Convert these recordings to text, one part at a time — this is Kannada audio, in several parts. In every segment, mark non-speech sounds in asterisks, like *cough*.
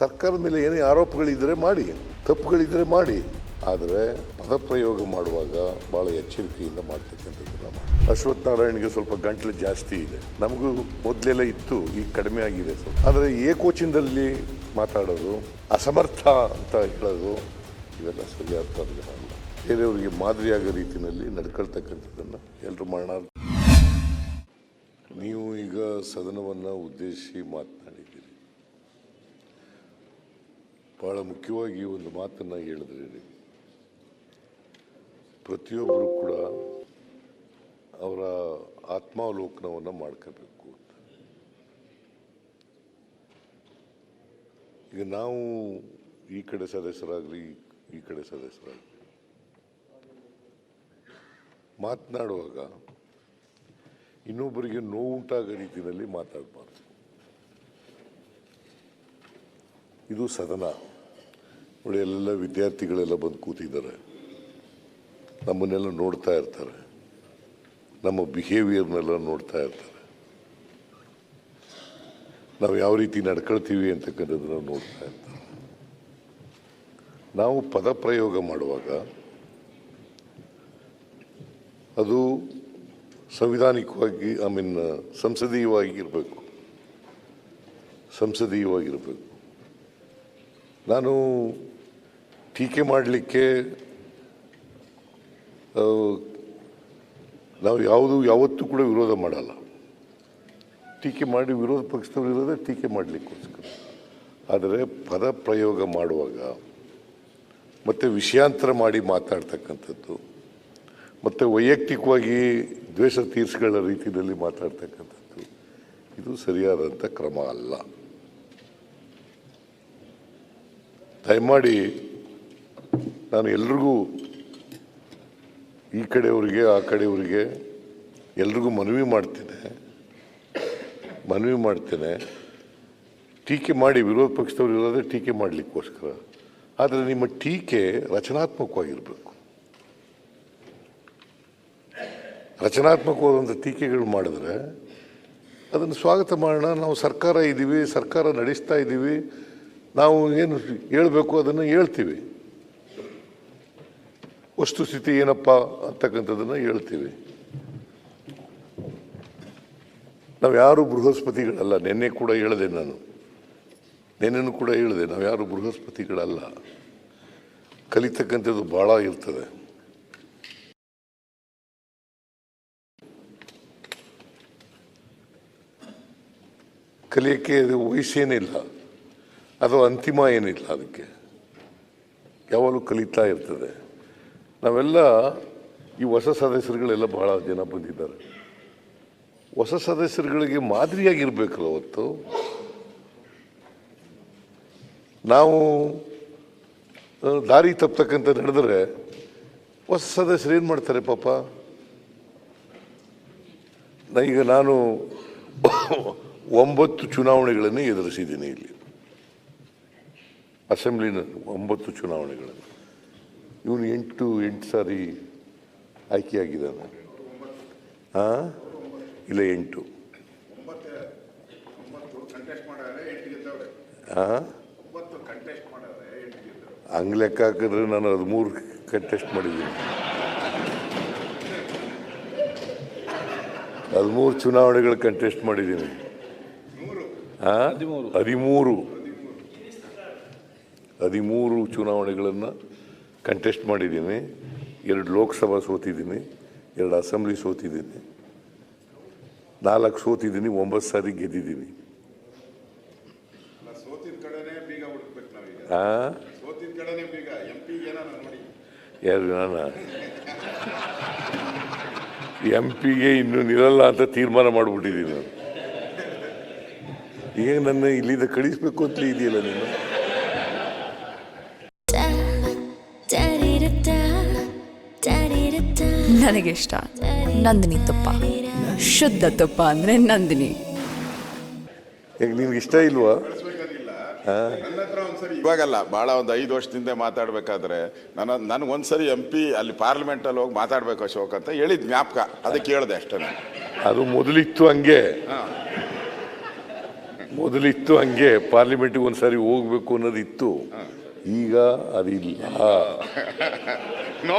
ಸರ್ಕಾರದ ಮೇಲೆ ಏನೇ ಆರೋಪಗಳಿದ್ದರೆ ಮಾಡಿ ತಪ್ಪುಗಳಿದ್ದರೆ ಮಾಡಿ. ಆದರೆ ಪದಪ್ರಯೋಗ ಮಾಡುವಾಗ ಭಾಳ ಎಚ್ಚರಿಕೆಯಿಂದ ಮಾಡ್ತಕ್ಕಂಥದ್ದು ನಮ್ಮ ಅಶ್ವಥ್ ನಾರಾಯಣ್ಗೆ ಸ್ವಲ್ಪ ಗಂಟ್ಲು ಜಾಸ್ತಿ ಇದೆ. ನಮಗೂ ಮೊದಲೆಲ್ಲ ಇತ್ತು, ಈಗ ಕಡಿಮೆ ಆಗಿದೆ ಸ್ವಲ್ಪ. ಆದರೆ ಏಕೋಚಿನದಲ್ಲಿ ಮಾತಾಡೋದು, ಅಸಮರ್ಥ ಅಂತ ಹೇಳೋದು, ಇವೆಲ್ಲ ಸರಿಯಾದ ಅಲ್ಲ. ಬೇರೆಯವರಿಗೆ ಮಾದರಿಯಾಗೋ ರೀತಿಯಲ್ಲಿ ನಡ್ಕೊಳ್ತಕ್ಕಂಥದ್ದನ್ನು ಎಲ್ಲರೂ ಮಾಡೋಣ ನೀವು ಈಗ ಸದನವನ್ನು ಉದ್ದೇಶಿಸಿ ಮಾತನಾಡಿದ್ದೀರಿ ಬಹಳ ಮುಖ್ಯವಾಗಿ ಒಂದು ಮಾತನ್ನು ಹೇಳಿದ್ರಿ. ಪ್ರತಿಯೊಬ್ಬರು ಕೂಡ ಅವರ ಆತ್ಮಾವಲೋಕನವನ್ನು ಮಾಡ್ಕೋಬೇಕು ಅಂತ. ಈಗ ನಾವು ಈ ಕಡೆ ಸದಸ್ಯರಾಗಲಿ, ಈ ಕಡೆ ಸದಸ್ಯರಾಗಲಿ ಮಾತನಾಡುವಾಗ ಇನ್ನೊಬ್ಬರಿಗೆ ನೋವುಂಟಾಗೋ ರೀತಿಯಲ್ಲಿ ಮಾತಾಡಬಾರ್ದು. ಇದು ಸದನ. ಎಲ್ಲ ವಿದ್ಯಾರ್ಥಿಗಳೆಲ್ಲ ಬಂದು ಕೂತಿದ್ದಾರೆ. ನಮ್ಮನ್ನೆಲ್ಲ ನೋಡ್ತಾ ಇರ್ತಾರೆ. ನಮ್ಮ ಬಿಹೇವಿಯರ್ನೆಲ್ಲ ನೋಡ್ತಾ ಇರ್ತಾರೆ. ನಾವು ಯಾವ ರೀತಿ ನಡ್ಕೊಳ್ತೀವಿ ಅಂತಕ್ಕಂಥದ್ದನ್ನು ನೋಡ್ತಾ ಇರ್ತಾರೆ. ನಾವು ಪದ ಪ್ರಯೋಗ ಮಾಡುವಾಗ ಅದು ಸಂವಿಧಾನಿಕವಾಗಿ ಐ ಮೀನ್ ಸಂಸದೀಯವಾಗಿ ಇರಬೇಕು. ಸಂಸದೀಯವಾಗಿರಬೇಕು ನಾನು ಟೀಕೆ ಮಾಡಲಿಕ್ಕೆ ನಾವು ಯಾವುದು ಯಾವತ್ತೂ ಕೂಡ ವಿರೋಧ ಮಾಡಲ್ಲ. ಟೀಕೆ ಮಾಡಿ ವಿರೋಧ ಪಕ್ಷದವರು ಇರೋದೇ ಟೀಕೆ ಮಾಡಲಿಕ್ಕೋಸ್ಕರ. ಆದರೆ ಪದ ಪ್ರಯೋಗ ಮಾಡುವಾಗ, ಮತ್ತು ವಿಷಯಾಂತರ ಮಾಡಿ ಮಾತಾಡ್ತಕ್ಕಂಥದ್ದು, ಮತ್ತು ವೈಯಕ್ತಿಕವಾಗಿ ದ್ವೇಷ ತೀರ್ಸ್ಗಳ ರೀತಿಯಲ್ಲಿ ಮಾತಾಡ್ತಕ್ಕಂಥದ್ದು, ಇದು ಸರಿಯಾದಂಥ ಕ್ರಮ ಅಲ್ಲ. ದಯಮಾಡಿ ನಾನು ಎಲ್ರಿಗೂ ಈ ಕಡೆಯವರಿಗೆ, ಆ ಕಡೆಯವರಿಗೆ ಎಲ್ರಿಗೂ ಮನವಿ ಮಾಡ್ತೇನೆ ಮನವಿ ಮಾಡ್ತೇನೆ. ಟೀಕೆ ಮಾಡಿ, ವಿರೋಧ ಪಕ್ಷದವರು ಇರೋದೇ ಟೀಕೆ ಮಾಡಲಿಕ್ಕೋಸ್ಕರ. ಆದರೆ ನಿಮ್ಮ ಟೀಕೆ ರಚನಾತ್ಮಕವಾಗಿರಬೇಕು. ರಚನಾತ್ಮಕವಾದಂಥ ಟೀಕೆಗಳು ಮಾಡಿದ್ರೆ ಅದನ್ನು ಸ್ವಾಗತ ಮಾಡೋಣ. ನಾವು ಸರ್ಕಾರ ಇದ್ದೀವಿ, ಸರ್ಕಾರ ನಡೆಸ್ತಾ ಇದ್ದೀವಿ. ನಾವು ಏನು ಹೇಳಬೇಕು ಅದನ್ನು ಹೇಳ್ತೀವಿ. ವಸ್ತುಸ್ಥಿತಿ ಏನಪ್ಪ ಅಂತಕ್ಕಂಥದ್ದನ್ನು ಹೇಳ್ತೀವಿ. ನಾವು ಯಾರು ಬೃಹಸ್ಪತಿಗಳಲ್ಲ, ನಿನ್ನೆ ಕೂಡ ಹೇಳಿದೆ ನಾನು. ನಿನ್ನೆನೂ ಕೂಡ ಹೇಳಿದೆ, ನಾವು ಯಾರು ಬೃಹಸ್ಪತಿಗಳಲ್ಲ. ಕಲಿತಕ್ಕಂಥದ್ದು ಭಾಳ ಇರ್ತದೆ. ಕಲಿಯೋಕ್ಕೆ ಅದು ವಯಸ್ಸೇನಿಲ್ಲ ಅಥವಾ ಅಂತಿಮ ಏನಿಲ್ಲ ಅದಕ್ಕೆ. ಯಾವಾಗಲೂ ಕಲಿತಾ ಇರ್ತದೆ. ನಾವೆಲ್ಲ ಈ ಹೊಸ ಸದಸ್ಯರುಗಳೆಲ್ಲ ಬಹಳ ಜನ ಬಂದಿದ್ದಾರೆ. ಹೊಸ ಸದಸ್ಯರುಗಳಿಗೆ ಮಾದರಿಯಾಗಿರ್ಬೇಕಲ್ಲ ಅವತ್ತು ನಾವು ದಾರಿ ತಪ್ಪತಕ್ಕಂಥ ನಡೆದರೆ ಹೊಸ ಸದಸ್ಯರು ಏನು ಮಾಡ್ತಾರೆ ಪಾಪ? ಈಗ ನಾನು ಒಂಬತ್ತು ಚುನಾವಣೆಗಳನ್ನು ಎದುರಿಸಿದ್ದೀನಿ ಇಲ್ಲಿ. ಅಸೆಂಬ್ಲಿನ ಒಂಬತ್ತು ಚುನಾವಣೆಗಳನ್ನು. ಇವನು ಎಂಟು ಎಂಟು ಸಾರಿ ಆಯ್ಕೆಯಾಗಿದ್ದಾನೆ ಹಾಂ ಇಲ್ಲ ಎಂಟು. ಹಾಂ ಹಂಗೆ ಲೆಕ್ಕ ಹಾಕಿದ್ರೆ ನಾನು ಹದಿಮೂರು ಕಂಟೆಸ್ಟ್ ಮಾಡಿದ್ದೀನಿ. ಹದಿಮೂರು ಚುನಾವಣೆಗಳು ಕಂಟೆಸ್ಟ್ ಮಾಡಿದ್ದೀನಿ. ಹದಿಮೂರು. ಹದಿಮೂರು ಚುನಾವಣೆಗಳನ್ನು ಕಂಟೆಸ್ಟ್ ಮಾಡಿದ್ದೀನಿ ಎರಡು ಲೋಕಸಭಾ ಸೋತಿದ್ದೀನಿ ಎರಡು ಅಸೆಂಬ್ಲಿ ಸೋತಿದ್ದೀನಿ. ನಾಲ್ಕು ಸೋತಿದ್ದೀನಿ ಒಂಬತ್ತು ಸಾರಿ ಗೆದ್ದಿದ್ದೀನಿ. ಯಾರು ನಾನು? ಎಂ ಪಿಗೆ ಇನ್ನೂ ನಿಲ್ಲಲ್ಲ ಅಂತ ತೀರ್ಮಾನ ಮಾಡಿಬಿಟ್ಟಿದ್ದೀನಿ ನಾನು. ಈಗ ನನ್ನ ಇಲ್ಲಿಂದ ಕಳಿಸ್ಬೇಕು ಅಂತಲೇ ಇದೆಯಲ್ಲ ನೀನು? ನನಗೆ ಇಷ್ಟ. ನಂದಿನಿ ತುಪ್ಪ. ಶುದ್ಧ ತುಪ್ಪ ಅಂದ್ರೆ ನಂದಿನಿ. ಈಗ ನಿನ್ಗೆ ಇಷ್ಟ ಇಲ್ವಾ? ಇವಾಗಲ್ಲ ಭಾಳ ಒಂದು ಐದು ವರ್ಷದಿಂದ ಮಾತಾಡ್ಬೇಕಾದ್ರೆ ನನ್ನ ನನಗೆ ಒಂದ್ಸರಿ ಎಂ ಪಿ ಅಲ್ಲಿ ಪಾರ್ಲಿಮೆಂಟಲ್ಲಿ ಹೋಗಿ ಮಾತಾಡ್ಬೇಕು ಅಶೋಕ್ ಅಂತ ಹೇಳಿದ್ ಜ್ಞಾಪಕ. ಅದಕ್ಕೆ ಹೇಳ್ದೆ ಅಷ್ಟೇ ನಾನು. ಅದು ಮೊದಲಿತ್ತು ಹಂಗೆ. ಮೊದಲಿತ್ತು ಹಂಗೆ ಪಾರ್ಲಿಮೆಂಟ್ಗೆ ಒಂದ್ಸರಿ ಹೋಗ್ಬೇಕು ಅನ್ನೋದಿತ್ತು. ಈಗ ಅದಿಲ್ಲ. *laughs* ನೋ.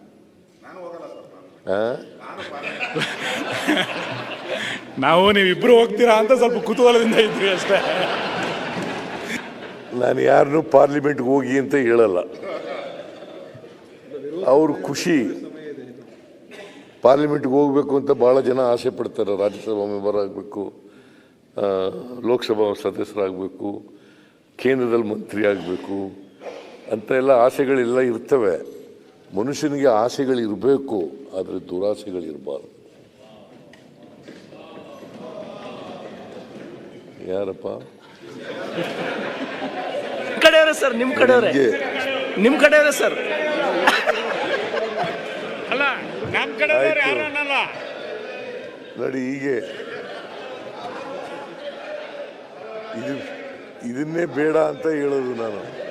*laughs* ನಾವು ನೀವಿಬ್ರು ಹೋಗ್ತೀರಾ ಅಂತ ಸ್ವಲ್ಪ ಕುತೂಹಲದಿಂದ ಇದ್ವಿ ಅಷ್ಟೇ. ನಾನು ಯಾರನ್ನೂ ಪಾರ್ಲಿಮೆಂಟ್ಗೆ ಹೋಗಿ ಅಂತ ಹೇಳಲ್ಲ. ಅವ್ರ ಖುಷಿ. ಪಾರ್ಲಿಮೆಂಟ್ಗೆ ಹೋಗಬೇಕು ಅಂತ ಭಾಳ ಜನ ಆಸೆ ಪಡ್ತಾರೆ. ರಾಜ್ಯಸಭಾ ಮೆಂಬರ್ ಆಗಬೇಕು ಲೋಕಸಭಾ ಸದಸ್ಯರಾಗಬೇಕು, ಕೇಂದ್ರದಲ್ಲಿ ಮಂತ್ರಿ ಆಗಬೇಕು ಅಂತ ಎಲ್ಲ ಆಸೆಗಳೆಲ್ಲ ಇರ್ತವೆ. ಮನುಷ್ಯನಿಗೆ ಆಸೆಗಳಿರಬೇಕು ಆದರೆ ದುರಾಸೆಗಳಿರಬಾರ್ದು. ಯಾರಪ್ಪ? ಕಡೆಯವರೇ ಸರ್ ನಿಮ್ಮ ಕಡೆಯವರೇ. ನಿಮ್ಮ ನಿಮ್ ಕಡೆಯವರೇ ಸರ್. ಅಲ್ಲ ನಮ್ಮ. ಯಾರು ಅನ್ನಲ್ಲ. ನೋಡಿ ಹೀಗೆ. ಇದು ಇದನ್ನೇ ಬೇಡ ಅಂತ ಹೇಳೋದು ನಾನು.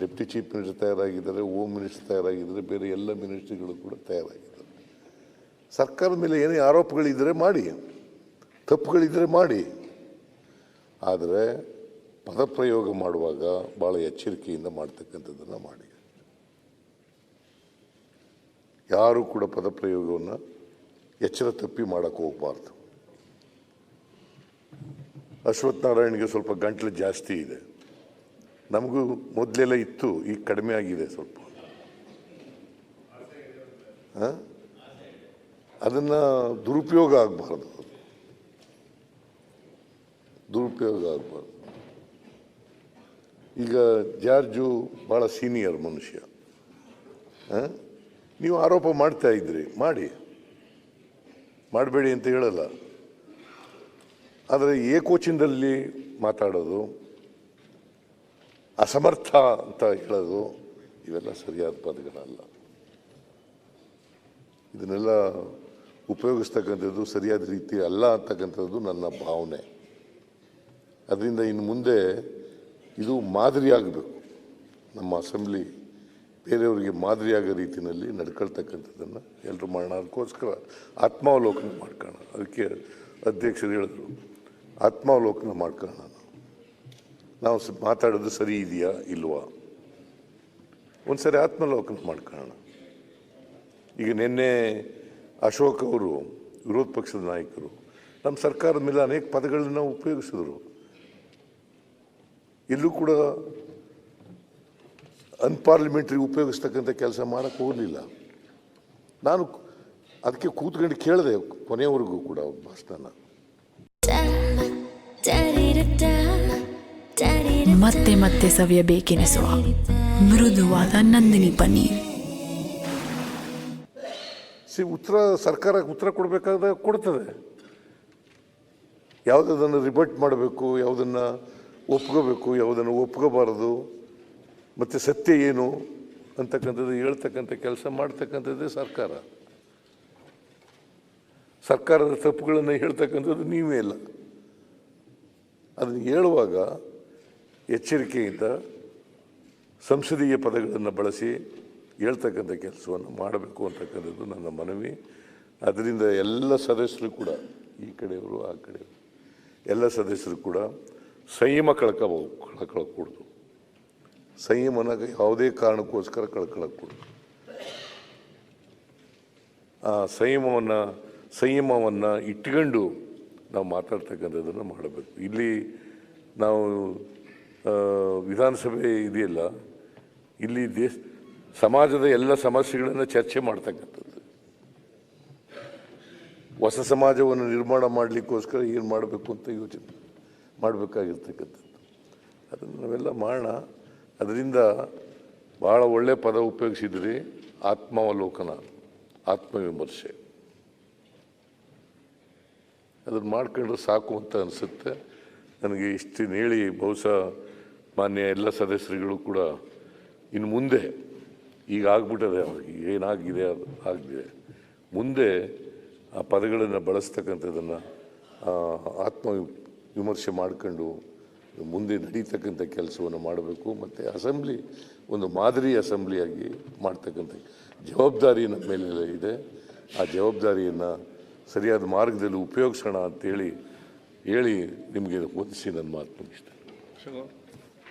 ಡೆಪ್ಟಿ ಚೀಫ್ ಮಿನಿಸ್ಟರ್ ತಯಾರಾಗಿದ್ದಾರೆ ಹೋಮ್ ಮಿನಿಸ್ಟರ್ ತಯಾರಾಗಿದ್ದಾರೆ, ಬೇರೆ ಎಲ್ಲ ಮಿನಿಸ್ಟ್ರಿಗಳು ಕೂಡ ತಯಾರಾಗಿದ್ದಾರೆ. ಸರ್ಕಾರದ ಮೇಲೆ ಏನೇ ಆರೋಪಗಳಿದ್ದರೆ ಮಾಡಿ ತಪ್ಪುಗಳಿದ್ದರೆ ಮಾಡಿ. ಆದರೆ ಪದಪ್ರಯೋಗ ಮಾಡುವಾಗ ಭಾಳ ಎಚ್ಚರಿಕೆಯಿಂದ ಮಾಡ್ತಕ್ಕಂಥದ್ದನ್ನು ಮಾಡಿ. ಯಾರೂ ಕೂಡ ಪದಪ್ರಯೋಗವನ್ನು ಎಚ್ಚರ ತಪ್ಪಿ ಮಾಡೋಕ್ಕೆ ಹೋಗಬಾರ್ದು. ಅಶ್ವಥ್ ನಾರಾಯಣ್ಗೆ ಸ್ವಲ್ಪ ಗಂಟ್ಲು ಜಾಸ್ತಿ ಇದೆ. ನಮಗೂ ಮೊದಲೆಲ್ಲ ಇತ್ತು, ಈಗ ಕಡಿಮೆ ಆಗಿದೆ ಸ್ವಲ್ಪ. ಅದನ್ನು ದುರುಪಯೋಗ ಆಗಬಾರ್ದು. ದುರುಪಯೋಗ ಆಗಬಾರ್ದು. ಈಗ ಜಾರ್ಜು ಭಾಳ ಸೀನಿಯರ್ ಮನುಷ್ಯ? ನೀವು ಆರೋಪ ಮಾಡ್ತಾ ಇದ್ರಿ, ಮಾಡಿ. ಮಾಡಬೇಡಿ ಅಂತ ಹೇಳಲ್ಲ. ಆದರೆ ಏಕೋಚಿನದಲ್ಲಿ ಮಾತಾಡೋದು ಅಸಮರ್ಥ ಅಂತ ಹೇಳೋದು ಇವೆಲ್ಲ ಸರಿಯಾದ ಪದಗಳಲ್ಲ. ಇದನ್ನೆಲ್ಲ ಉಪಯೋಗಿಸ್ತಕ್ಕಂಥದ್ದು ಸರಿಯಾದ ರೀತಿ ಅಲ್ಲ ಅಂತಕ್ಕಂಥದ್ದು ನನ್ನ ಭಾವನೆ. ಅದರಿಂದ ಇನ್ನು ಮುಂದೆ ಇದು ಮಾದರಿಯಾಗಬೇಕು. ನಮ್ಮ ಅಸೆಂಬ್ಲಿ ಬೇರೆಯವರಿಗೆ ಮಾದರಿಯಾಗೋ ರೀತಿಯಲ್ಲಿ ನಡ್ಕೊಳ್ತಕ್ಕಂಥದ್ದನ್ನು ಎಲ್ಲರೂ ಮಾಡೋಣ. ಅದಕ್ಕೋಸ್ಕರ ಆತ್ಮಾವಲೋಕನ ಮಾಡ್ಕೋಣ ಅದಕ್ಕೆ ಅಧ್ಯಕ್ಷರು ಹೇಳಿದ್ರು. ಆತ್ಮಾವಲೋಕನ ಮಾಡ್ಕೊಳ್ಳೋಣ ನಾವು. ನಾವು ಮಾತಾಡೋದು ಸರಿ ಇದೆಯಾ ಇಲ್ವಾ? ಒಂದ್ಸರಿ ಆತ್ಮಲೋಕನ ಮಾಡ್ಕೊಳ್ಳೋಣ. ಈಗ ನಿನ್ನೆ ಅಶೋಕ್ ಅವರು, ವಿರೋಧ ಪಕ್ಷದ ನಾಯಕರು, ನಮ್ಮ ಸರ್ಕಾರದ ಮೇಲೆ ಅನೇಕ ಪದಗಳನ್ನ ಉಪಯೋಗಿಸಿದ್ರು. ಎಲ್ಲೂ ಕೂಡ ಅನ್ಪಾರ್ಲಿಮೆಂಟ್ರಿ ಉಪಯೋಗಿಸ್ತಕ್ಕಂಥ ಕೆಲಸ ಮಾಡಕ್ಕೆ ಹೋಗಲಿಲ್ಲ. ನಾನು ಅದಕ್ಕೆ ಕೂತ್ಕೊಂಡು ಕೇಳಿದೆ ಕೊನೆಯವರೆಗೂ ಕೂಡ ಭಾಷಣ ಮತ್ತೆ ಮತ್ತೆ ಸವಿಯಬೇಕೆನಿಸುವ ಮೃದುವಾದ ನಂದಿನಿ ಪನ್ನೀರ್. ಸಿ, ಉತ್ತರ ಸರ್ಕಾರ ಉತ್ತರ ಕೊಡಬೇಕಾದ್ರೆ ಕೊಡ್ತದೆ. ಯಾವುದನ್ನು ರಿಬಟ್ ಮಾಡಬೇಕು, ಯಾವುದನ್ನು ಒಪ್ಕೋಬೇಕು, ಯಾವುದನ್ನು ಒಪ್ಕೋಬಾರದು, ಮತ್ತು ಸತ್ಯ ಏನು ಅಂತಕ್ಕಂಥದ್ದು ಹೇಳ್ತಕ್ಕಂಥ ಕೆಲಸ ಮಾಡ್ತಕ್ಕಂಥದ್ದೇ ಸರ್ಕಾರ. ಸರ್ಕಾರದ ತಪ್ಪುಗಳನ್ನು ಹೇಳ್ತಕ್ಕಂಥದ್ದು ನೀವೇ ಇಲ್ಲ ಅದನ್ನು ಹೇಳುವಾಗ ಎಚ್ಚರಿಕೆಯಿಂದ ಸಂಸದೀಯ ಪದಗಳನ್ನು ಬಳಸಿ ಹೇಳ್ತಕ್ಕಂಥ ಕೆಲಸವನ್ನು ಮಾಡಬೇಕು ಅಂತಕ್ಕಂಥದ್ದು ನನ್ನ ಮನವಿ. ಅದರಿಂದ ಎಲ್ಲ ಸದಸ್ಯರು ಕೂಡ, ಈ ಕಡೆಯವರು, ಆ ಕಡೆಯವರು, ಎಲ್ಲ ಸದಸ್ಯರು ಕೂಡ ಸಂಯಮ ಕಳ್ಕೋಬೋದು ಕಳ್ಕೊಳ್ಳೋಕ್ಕೂಡ್ದು ಸಂಯಮನ ಯಾವುದೇ ಕಾರಣಕ್ಕೋಸ್ಕರ ಕಳ್ಕೊಳ್ಳೋಕ್ಕೂಡ್ದು ಆ ಸಂಯಮವನ್ನು ಸಂಯಮವನ್ನು ಇಟ್ಕೊಂಡು ನಾವು ಮಾತಾಡ್ತಕ್ಕಂಥದ್ದನ್ನು ಮಾಡಬೇಕು. ಇಲ್ಲಿ ನಾವು ವಿಧಾನಸಭೆ ಇದೆಯಲ್ಲ, ಇಲ್ಲಿ ದೇಶ, ಸಮಾಜದ ಎಲ್ಲ ಸಮಸ್ಯೆಗಳನ್ನು ಚರ್ಚೆ ಮಾಡ್ತಕ್ಕಂಥದ್ದು. ಹೊಸ ಸಮಾಜವನ್ನು ನಿರ್ಮಾಣ ಮಾಡಲಿಕ್ಕೋಸ್ಕರ ಏನು ಮಾಡಬೇಕು ಅಂತ ಯೋಚನೆ ಮಾಡಬೇಕಾಗಿರ್ತಕ್ಕಂಥದ್ದು. ಅದನ್ನು ನಾವೆಲ್ಲ ಮಾಡೋಣ ಅದರಿಂದ ಭಾಳ ಒಳ್ಳೆಯ ಪದ ಉಪಯೋಗಿಸಿದ್ರಿ, ಆತ್ಮಾವಲೋಕನ, ಆತ್ಮವಿಮರ್ಶೆ. ಅದನ್ನು ಮಾಡ್ಕೊಂಡ್ರೆ ಸಾಕು ಅಂತ ಅನಿಸುತ್ತೆ. ನನಗೆ ಇಷ್ಟನ್ನು ಹೇಳಿ, ಬಹುಶಃ ಮಾನ್ಯ ಎಲ್ಲ ಸದಸ್ಯರುಗಳು ಕೂಡ ಇನ್ನು ಮುಂದೆ ಈಗ ಆಗ್ಬಿಟ್ಟದೆ ಅವ್ರಿಗೆ ಏನಾಗಿದೆ ಅದು ಆಗಿದೆ ಮುಂದೆ ಆ ಪದಗಳನ್ನು ಬಳಸ್ತಕ್ಕಂಥದ್ದನ್ನು ಆತ್ಮ ವಿಮರ್ಶೆ ಮಾಡ್ಕೊಂಡು ಮುಂದೆ ನಡೀತಕ್ಕಂಥ ಕೆಲಸವನ್ನು ಮಾಡಬೇಕು. ಮತ್ತು ಅಸೆಂಬ್ಲಿ, ಒಂದು ಮಾದರಿ ಅಸೆಂಬ್ಲಿಯಾಗಿ ಮಾಡ್ತಕ್ಕಂಥ ಜವಾಬ್ದಾರಿ ನಮ್ಮ ಮೇಲೆ ಇದೆ. ಆ ಜವಾಬ್ದಾರಿಯನ್ನು ಸರಿಯಾದ ಮಾರ್ಗದಲ್ಲಿ ಉಪಯೋಗಿಸೋಣ ಅಂತೇಳಿ ಹೇಳಿ ನಿಮಗೆ ಓದಿಸಿ ನನ್ನ ಮಾತು ಮುಗಿಸ್ತೇನೆ.